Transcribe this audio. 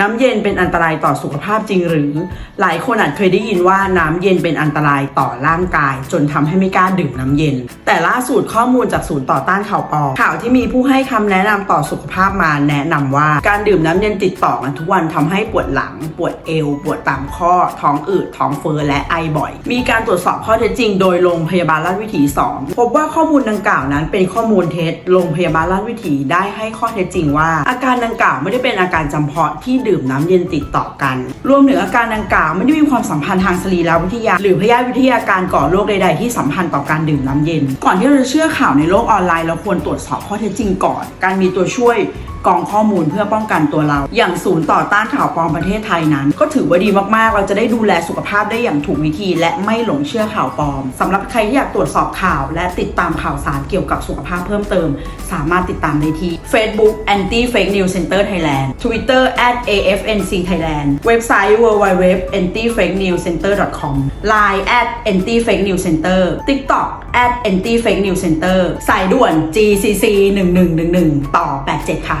น้ำเย็นเป็นอันตรายต่อสุขภาพจริงหรือ หลายคนอาจเคยได้ยินว่าน้ำเย็นเป็นอันตรายต่อร่างกาย จนทำให้ไม่กล้าดื่มน้ำเย็น แต่ล่าสุดข้อมูลจากศูนย์ต่อต้านข่าวปลอมข่าวที่มีผู้ให้คำแนะนำต่อสุขภาพมาแนะนำว่า การดื่มน้ำเย็นติดต่อกันทุกวันทำให้ปวดหลัง ปวดเอว ปวดตามข้อ ท้องอืด ท้องเฟ้อ และไอบ่อย มีการตรวจสอบข้อเท็จจริง โดยโรงพยาบาลราชวิถี 2 พบว่าข้อมูลดังกล่าวนั้นเป็นข้อมูลเท็จ โรงพยาบาลราชวิถีได้ให้ข้อเท็จจริงว่า อาการดังกล่าวไม่ได้เป็นอาการจำเพาะที่ดื่มน้ำเย็นติดต่อกัน รวมถึงอาการดังกล่าวไม่ได้มีความสัมพันธ์ทางสรีรวิทยา หรือพยาธิวิทยาการก่อโรคใดๆที่สัมพันธ์ต่อการดื่มน้ำเย็น ก่อนที่เราจะเชื่อข่าวในโลกออนไลน์เราควรตรวจสอบข้อเท็จจริงก่อน การมีตัวช่วยกองข้อมูลเพื่อป้องกันตัวเรา อย่างศูนย์ต่อต้านข่าวปลอมประเทศไทยนั้น ก็ถือว่าดีมากๆ เราจะได้ดูแลสุขภาพได้อย่างถูกวิธี และไม่หลงเชื่อข่าวปลอมสำหรับใครที่อยากตรวจสอบข่าว และติดตามข่าวสารเกี่ยวกับสุขภาพเพิ่มเติม สามารถติดตามได้ที่ Facebook Anti Fake News Center Thailand Twitter at AFNC Thailand เว็บไซต์ www anti fake news center com Line at anti fake news center TikTok at anti fake news center สายด่วน GCC 1111 ต่อ 87 ค่ะ